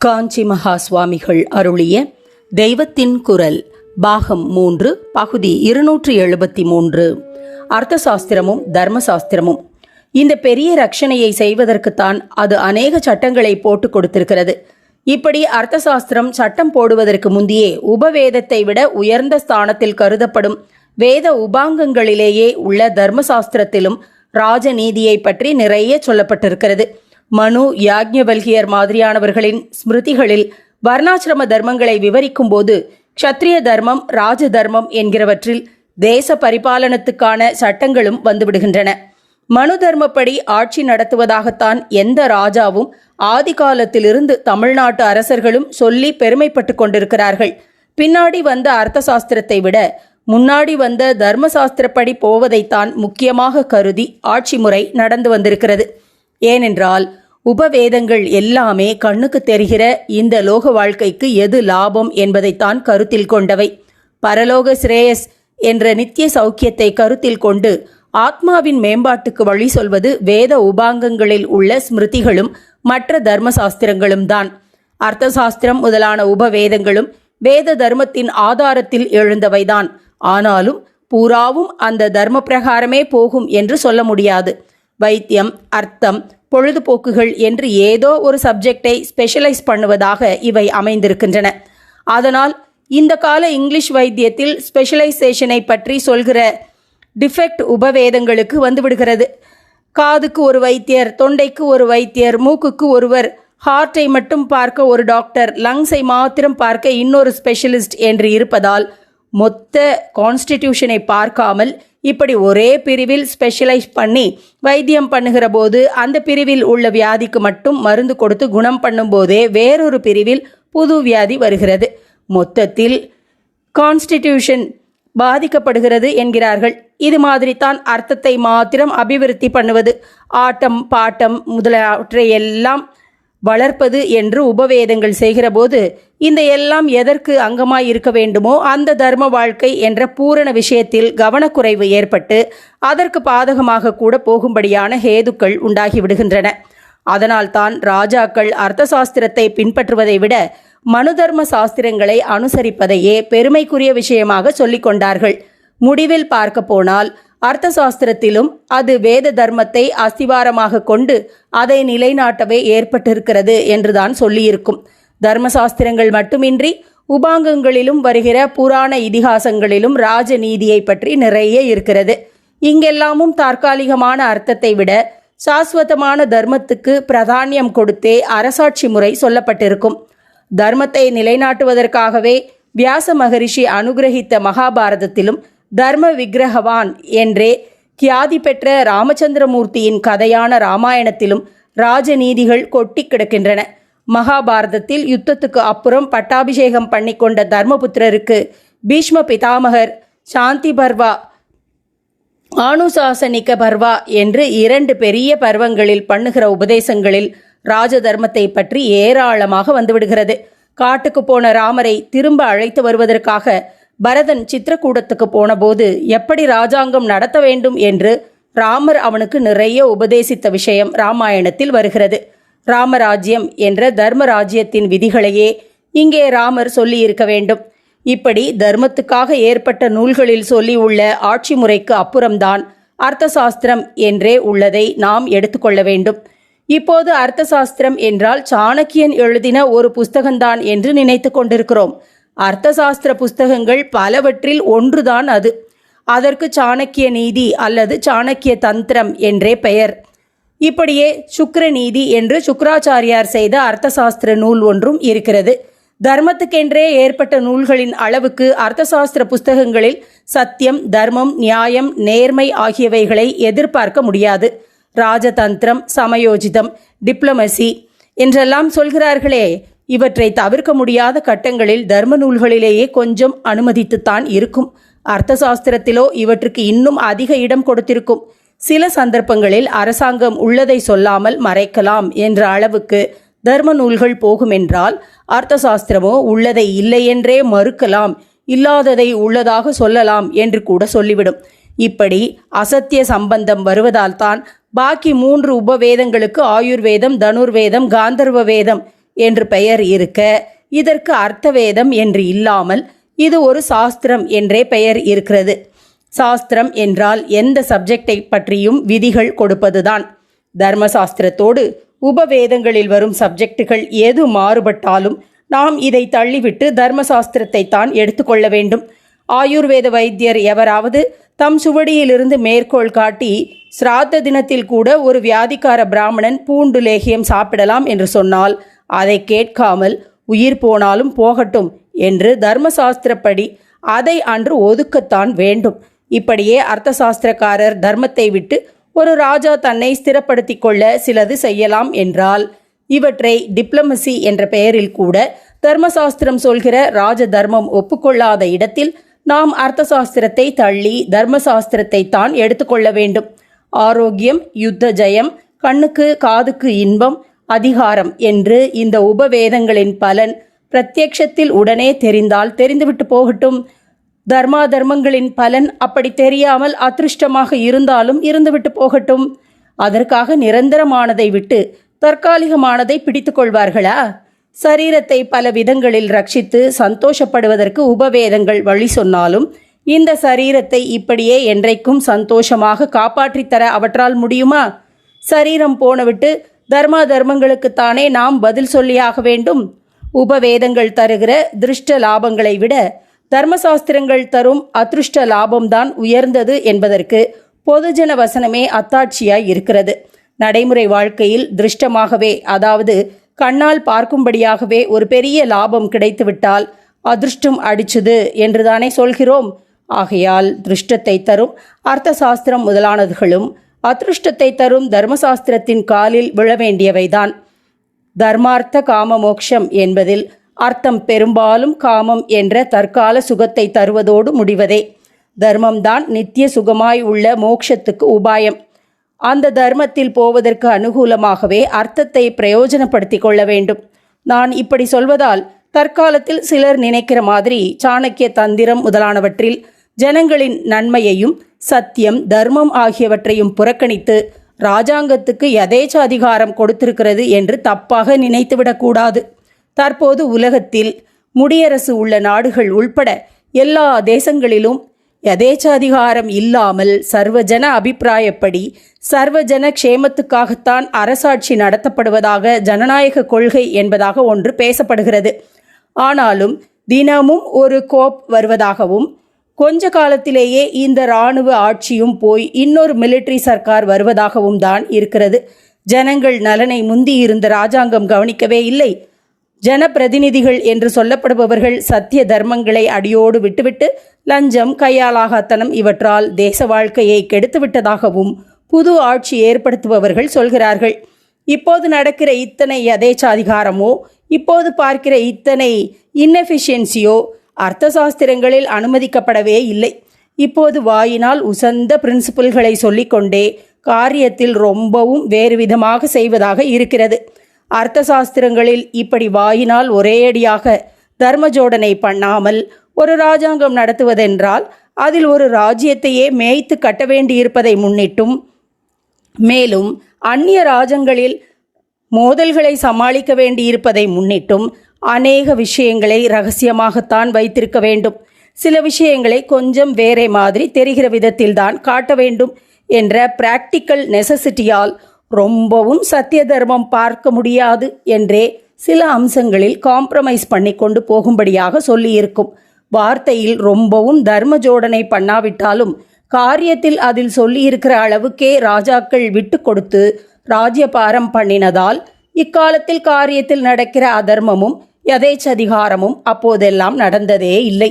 காஞ்சி மகா சுவாமிகள் அருளிய தெய்வத்தின் குரல் பாகம் மூன்று பகுதி இருநூற்றி எழுபத்தி மூன்று. அர்த்தசாஸ்திரமும் தர்மசாஸ்திரமும். இந்த பெரிய ரட்சணையை செய்வதற்குத்தான் அது அநேக சட்டங்களை போட்டு கொடுத்திருக்கிறது. இப்படி அர்த்தசாஸ்திரம் சட்டம் போடுவதற்கு முந்தியே உபவேதத்தை விட உயர்ந்த ஸ்தானத்தில் கருதப்படும் வேத உபாங்கங்களிலேயே உள்ள தர்மசாஸ்திரத்திலும் ராஜநீதியை பற்றி நிறைய சொல்லப்பட்டிருக்கிறது. மனு யாக்ஞவல்கியர் மாதிரியானவர்களின் ஸ்மிருதிகளில் வர்ணாசிரம தர்மங்களை விவரிக்கும் போது க்ஷத்ரிய தர்மம் ராஜ தர்மம் என்கிறவற்றில் தேச பரிபாலனத்துக்கான சட்டங்களும் வந்துவிடுகின்றன. மனு தர்மப்படி ஆட்சி நடத்துவதாகத்தான் எந்த ராஜாவும் ஆதி காலத்திலிருந்து தமிழ்நாட்டு அரசர்களும் சொல்லி பெருமைப்பட்டு கொண்டிருக்கிறார்கள். பின்னாடி வந்த அர்த்த சாஸ்திரத்தை விட முன்னாடி வந்த தர்மசாஸ்திரப்படி போவதைத்தான் முக்கியமாக கருதி ஆட்சி முறை நடந்து வந்திருக்கிறது. ஏனென்றால் உபவேதங்கள் எல்லாமே கண்ணுக்கு தெரிகிற இந்த லோக வாழ்க்கைக்கு எது லாபம் என்பதைத்தான் கருத்தில் கொண்டவை. பரலோக ஸ்ரேயஸ் என்ற நித்திய சௌக்கியத்தை கருத்தில் கொண்டு ஆத்மாவின் மேம்பாட்டுக்கு வழி சொல்வது வேத உபாங்கங்களில் உள்ள ஸ்மிருதிகளும் மற்ற தர்மசாஸ்திரங்களும் தான். அர்த்தசாஸ்திரம் முதலான உபவேதங்களும் வேத தர்மத்தின் ஆதாரத்தில் எழுந்தவைதான். ஆனாலும் பூராவும் அந்த தர்ம பிரகாரமே போகும் என்று சொல்ல முடியாது. வைத்தியம் அர்த்தம் பொழுதுபோக்குகள் என்று ஏதோ ஒரு சப்ஜெக்டை ஸ்பெஷலைஸ் பண்ணுவதாக இவை அமைந்திருக்கின்றன. அதனால் இந்த கால இங்கிலீஷ் வைத்தியத்தில் ஸ்பெஷலைசேஷனை பற்றி சொல்கிற டிஃபெக்ட் உபவேதங்களுக்கு வந்துவிடுகிறது. காதுக்கு ஒரு வைத்தியர் தொண்டைக்கு ஒரு வைத்தியர் மூக்குக்கு ஒருவர் ஹார்ட்டை மட்டும் பார்க்க ஒரு டாக்டர் லங்ஸை மாத்திரம் பார்க்க இன்னொரு ஸ்பெஷலிஸ்ட் என்று இருப்பதால் மொத்த கான்ஸ்டிடியூஷனை பார்க்காமல் இப்படி ஒரே பிரிவில் ஸ்பெஷலைஸ் பண்ணி வைத்தியம் பண்ணுகிற போது அந்த பிரிவில் உள்ள வியாதிக்கு மட்டும் மருந்து கொடுத்து குணம் பண்ணும்போதே வேறொரு பிரிவில் புது வியாதி வருகிறது. மொத்தத்தில் கான்ஸ்டிடியூஷன் பாதிக்கப்படுகிறது என்கிறார்கள். இது மாதிரி தான் அர்த்தத்தை மாத்திரம் அபிவிருத்தி பண்ணுவது. ஆட்டம் பாட்டம் முதலாவற்றை எல்லாம் வளர்ப்பது என்று உபவேதங்கள் செய்கிறபோது இந்த எல்லாம் எதற்கு அங்கமாய் இருக்க வேண்டுமோ அந்த தர்ம வாழ்க்கை என்ற பூரண விஷயத்தில் கவனக்குறைவு ஏற்பட்டு அதற்கு பாதகமாக கூட போகும்படியான ஹேதுக்கள் உண்டாகிவிடுகின்றன அதனால்தான் ராஜாக்கள் அர்த்த சாஸ்திரத்தை பின்பற்றுவதை விட மனுதர்ம சாஸ்திரங்களை அனுசரிப்பதையே பெருமைக்குரிய விஷயமாக சொல்லிக் கொண்டார்கள். முடிவில் பார்க்க போனால் அர்த்த சாஸ்திரத்திலும் அது வேத தர்மத்தை அஸ்திவாரமாக கொண்டு அதை நிலைநாட்டவே ஏற்பட்டிருக்கிறது என்றுதான் சொல்லியிருக்கும். தர்மசாஸ்திரங்கள் மட்டுமின்றி உபாங்கங்களிலும் வருகிற புராண இதிகாசங்களிலும் ராஜநீதியை பற்றி நிறைய இருக்கிறது. இங்கெல்லாமும் தற்காலிகமான அர்த்தத்தை விட சாஸ்வதமான தர்மத்துக்கு பிரதானியம் கொடுத்தே அரசாட்சி முறை சொல்லப்பட்டிருக்கும். தர்மத்தை நிலைநாட்டுவதற்காகவே வியாச மகரிஷி அனுகிரகித்த மகாபாரதத்திலும் தர்ம விக்கிரகவான் என்றே கியாதி பெற்ற ராமச்சந்திரமூர்த்தியின் கதையான ராமாயணத்திலும் ராஜநீதிகள் கொட்டி கிடக்கின்றன. மகாபாரதத்தில் யுத்தத்துக்கு அப்புறம் பட்டாபிஷேகம் பண்ணிக்கொண்ட தர்மபுத்திரருக்கு பீஷ்ம பிதாமகர் சாந்தி பர்வா ஆணுசாசனிக்க பர்வா என்று இரண்டு பெரிய பர்வங்களில் பண்ணுகிற உபதேசங்களில் ராஜ தர்மத்தை பற்றி ஏராளமாக வந்துவிடுகிறது. காட்டுக்கு போன ராமரை திரும்ப அழைத்து வருவதற்காக பரதன் சித்திரக்கூடத்துக்கு போனபோது எப்படி ராஜாங்கம் நடத்த வேண்டும் என்று ராமர் அவனுக்கு நிறைய உபதேசித்த விஷயம் ராமாயணத்தில் வருகிறது. ராமராஜ்யம் என்ற தர்மராஜ்யத்தின் விதிகளையே இங்கே ராமர் சொல்லியிருக்க வேண்டும். இப்படி தர்மத்துக்காக ஏற்பட்ட நூல்களில் சொல்லி உள்ள ஆட்சி முறைக்கு அப்புறம்தான் அர்த்தசாஸ்திரம் என்றே உள்ளதை நாம் எடுத்துக்கொள்ள வேண்டும். இப்போது அர்த்தசாஸ்திரம் என்றால் சாணக்கியன் எழுதின ஒரு புஸ்தகம்தான் என்று நினைத்து கொண்டிருக்கிறோம். அர்த்தசாஸ்திர புஸ்தகங்கள் பலவற்றில் ஒன்றுதான் அது. அதற்கு சாணக்கிய நீதி அல்லது சாணக்கிய தந்திரம் என்றே பெயர். இப்படியே சுக்கர நீதி என்று சுக்கராச்சாரியார் செய்த அர்த்தசாஸ்திர நூல் ஒன்றும் இருக்கிறது. தர்மத்துக்கென்றே ஏற்பட்ட நூல்களின் அளவுக்கு அர்த்தசாஸ்திர புஸ்தகங்களில் சத்தியம் தர்மம் நியாயம் நேர்மை ஆகியவைகளை எதிர்பார்க்க முடியாது. ராஜதந்திரம் சமயோஜிதம் டிப்ளமசி என்றெல்லாம் சொல்கிறார்களே இவற்றை தவிர்க்க முடியாத கட்டங்களில் தர்ம நூல்களிலேயே கொஞ்சம் அனுமதித்துத்தான் இருக்கும். அர்த்தசாஸ்திரத்திலோ இவற்றுக்கு இன்னும் அதிக இடம் கொடுத்திருக்கும். சில சந்தர்ப்பங்களில் அரசாங்கம் உள்ளதை சொல்லாமல் மறைக்கலாம் என்ற அளவுக்கு தர்ம நூல்கள் போகுமென்றால் அர்த்தசாஸ்திரமோ உள்ளதை இல்லையென்றே மறுக்கலாம் இல்லாததை உள்ளதாக சொல்லலாம் என்று கூட சொல்லிவிடும். இப்படி அசத்திய சம்பந்தம் வருவதால்தான் பாக்கி மூன்று உபவேதங்களுக்கு ஆயுர்வேதம் தனுர்வேதம் காந்தர்வ வேதம் என்று பெயர் இருக்க இதற்கு அர்த்தவேதம் என்று இல்லாமல் இது ஒரு சாஸ்திரம் என்றே பெயர் இருக்கிறது. சாஸ்திரம் என்றால் எந்த சப்ஜெக்டை பற்றியும் விதிகள் கொடுப்பதுதான். தர்மசாஸ்திரத்தோடு உபவேதங்களில் வரும் சப்ஜெக்டுகள் எது மாறுபட்டாலும் நாம் இதை தள்ளிவிட்டு தர்மசாஸ்திரத்தை தான் எடுத்துக்கொள்ள வேண்டும். ஆயுர்வேத வைத்தியர் எவராவது தம் சுவடியிலிருந்து மேற்கோள் காட்டி சிராத்த தினத்தில் கூட ஒரு வியாதிக்கார பிராமணன் பூண்டு லேகியம் சாப்பிடலாம் என்று சொன்னால் அதை கேட்காமல் உயிர் போனாலும் போகட்டும் என்று தர்மசாஸ்திரப்படி அதை அன்று ஒதுக்கத்தான் வேண்டும். இப்படியே அர்த்தசாஸ்திரக்காரர் தர்மத்தை விட்டு ஒரு ராஜா தன்னை ஸ்திரப்படுத்தி கொள்ள சிலது செய்யலாம் என்றால் இவற்றை டிப்ளமசி என்ற பெயரில் கூட தர்மசாஸ்திரம் சொல்கிற ராஜ தர்மம் ஒப்புக்கொள்ளாத இடத்தில் நாம் அர்த்தசாஸ்திரத்தை தள்ளி தர்மசாஸ்திரத்தை தான் எடுத்துக்கொள்ள வேண்டும். ஆரோக்கியம் யுத்த ஜெயம் கண்ணுக்கு காதுக்கு இன்பம் அதிகாரம் என்று இந்த உபவேதங்களின் பலன் பிரத்யக்ஷத்தில் உடனே தெரிந்தால் தெரிந்துவிட்டு போகட்டும். தர்மா தர்மங்களின் பலன் அப்படி தெரியாமல் அதிருஷ்டமாக இருந்தாலும் இருந்துவிட்டு போகட்டும். அதற்காக நிரந்தரமானதை விட்டு தற்காலிகமானதை பிடித்து கொள்வார்களா? சரீரத்தை பல விதங்களில் ரட்சித்து சந்தோஷப்படுவதற்கு உபவேதங்கள் வழி சொன்னாலும் இந்த சரீரத்தை இப்படியே என்றைக்கும் சந்தோஷமாக காப்பாற்றித்தர அவற்றால் முடியுமா? சரீரம் போனவிட்டு தர்மா தர்மங்களுக்குத்தானே நாம் பதில் சொல்லியாக வேண்டும். உபவேதங்கள் தருகிற திருஷ்ட லாபங்களை விட தர்மசாஸ்திரங்கள் தரும் அதிருஷ்ட லாபம்தான் உயர்ந்தது என்பதற்கு பொதுஜன வசனமே அத்தாட்சியாய் இருக்கிறது. நடைமுறை வாழ்க்கையில் திருஷ்டமாகவே அதாவது கண்ணால் பார்க்கும்படியாகவே ஒரு பெரிய லாபம் கிடைத்துவிட்டால் அதிர்ஷ்டம் அடிச்சுது என்றுதானே சொல்கிறோம். ஆகையால் திருஷ்டத்தை தரும் அர்த்த சாஸ்திரம் முதலானதுகளும் அதிருஷ்டத்தை தரும் தர்மசாஸ்திரத்தின் காலில் விழ வேண்டியவைதான் தர்மார்த்த காம மோக்ஷம் என்பதில் அர்த்தம் பெரும்பாலும் காமம் என்ற தற்கால சுகத்தை தருவதோடு முடிவதே. தர்மம்தான் நித்திய சுகமாய் உள்ள மோக்ஷத்துக்கு உபாயம். அந்த தர்மத்தில் போவதற்கு அனுகூலமாகவே அர்த்தத்தை பிரயோஜனப்படுத்தி கொள்ள வேண்டும். நான் இப்படி சொல்வதால் தற்காலத்தில் சிலர் நினைக்கிற மாதிரி சாணக்கிய தந்திரம் முதலானவற்றில் ஜனங்களின் நன்மையையும் சத்தியம் தர்மம் ஆகியவற்றையும் புறக்கணித்து ராஜாங்கத்துக்கு எதேச்ச அதிகாரம் கொடுத்திருக்கிறது என்று தப்பாக நினைத்துவிடக்கூடாது தற்போது உலகத்தில் முடியரசு உள்ள நாடுகள் உள்பட எல்லா தேசங்களிலும் எதேச்சாதிகாரம் இல்லாமல் சர்வஜன அபிப்பிராயப்படி சர்வஜன க்ஷேமத்துக்காகத்தான் அரசாட்சி நடத்தப்படுவதாக ஜனநாயக கொள்கை என்பதாக ஒன்று பேசப்படுகிறது. ஆனாலும் தினமும் ஒரு கோப் வருவதாகவும் கொஞ்ச காலத்திலேயே இந்த இராணுவ ஆட்சியும் போய் இன்னொரு மிலிட்ரி சர்க்கார் வருவதாகவும் தான் இருக்கிறது. ஜனங்கள் நலனை முந்தி இருந்த ராஜாங்கம் கவனிக்கவே இல்லை. ஜனப்பிரதிநிதிகள் என்று சொல்லப்படுபவர்கள் சத்திய தர்மங்களை அடியோடு விட்டுவிட்டு லஞ்சம் கையாலாகாத்தனம் இவற்றால் தேச வாழ்க்கையை கெடுத்துவிட்டதாகவும் புது ஆட்சி ஏற்படுத்துபவர்கள் சொல்கிறார்கள். இப்போது நடக்கிற இத்தனை யதேச்சாதிகாரமோ இப்போது பார்க்கிற இத்தனை இன்னெஃபிஷியன்சியோ அர்த்தசாஸ்திரங்களில் அனுமதிக்கப்படவே இல்லை. இப்போது வாயினால் உசந்த பிரின்சிபல்களை சொல்லிக்கொண்டே காரியத்தில் ரொம்பவும் வேறு விதமாக செய்வதாக இருக்கிறது. அர்த்தசாஸ்திரங்களில் இப்படி வாயினால் ஒரேயடியாக தர்மஜோடனை பண்ணாமல் ஒரு ராஜாங்கம் நடத்துவதென்றால் அதில் ஒரு ராஜ்யத்தையே மேய்த்து கட்ட வேண்டியிருப்பதை முன்னிட்டும். மேலும் அந்நிய ராஜங்களில் மோதல்களை சமாளிக்க வேண்டியிருப்பதை முன்னிட்டும் அநேக விஷயங்களை ரகசியமாகத்தான் வைத்திருக்க வேண்டும். சில விஷயங்களை கொஞ்சம் வேறே மாதிரி தெரிகிற விதத்தில்தான் காட்ட வேண்டும் என்ற பிராக்டிக்கல் நெசசிட்டியால் ரொம்பவும் சத்திய தர்மம் பார்க்க முடியாது என்றே சில அம்சங்களில் காம்ப்ரமைஸ் பண்ணி கொண்டு போகும்படியாக சொல்லியிருக்கும். வார்த்தையில் ரொம்பவும் தர்ம ஜோடனை பண்ணாவிட்டாலும் காரியத்தில் அதில் சொல்லியிருக்கிற அளவுக்கே ராஜாக்கள் விட்டு கொடுத்து ராஜ்யபாரம் பண்ணினதால் இக்காலத்தில் காரியத்தில் நடக்கிற அதர்மமும் யதேச்சதிகாரமும் அப்போதெல்லாம் நடந்ததே இல்லை.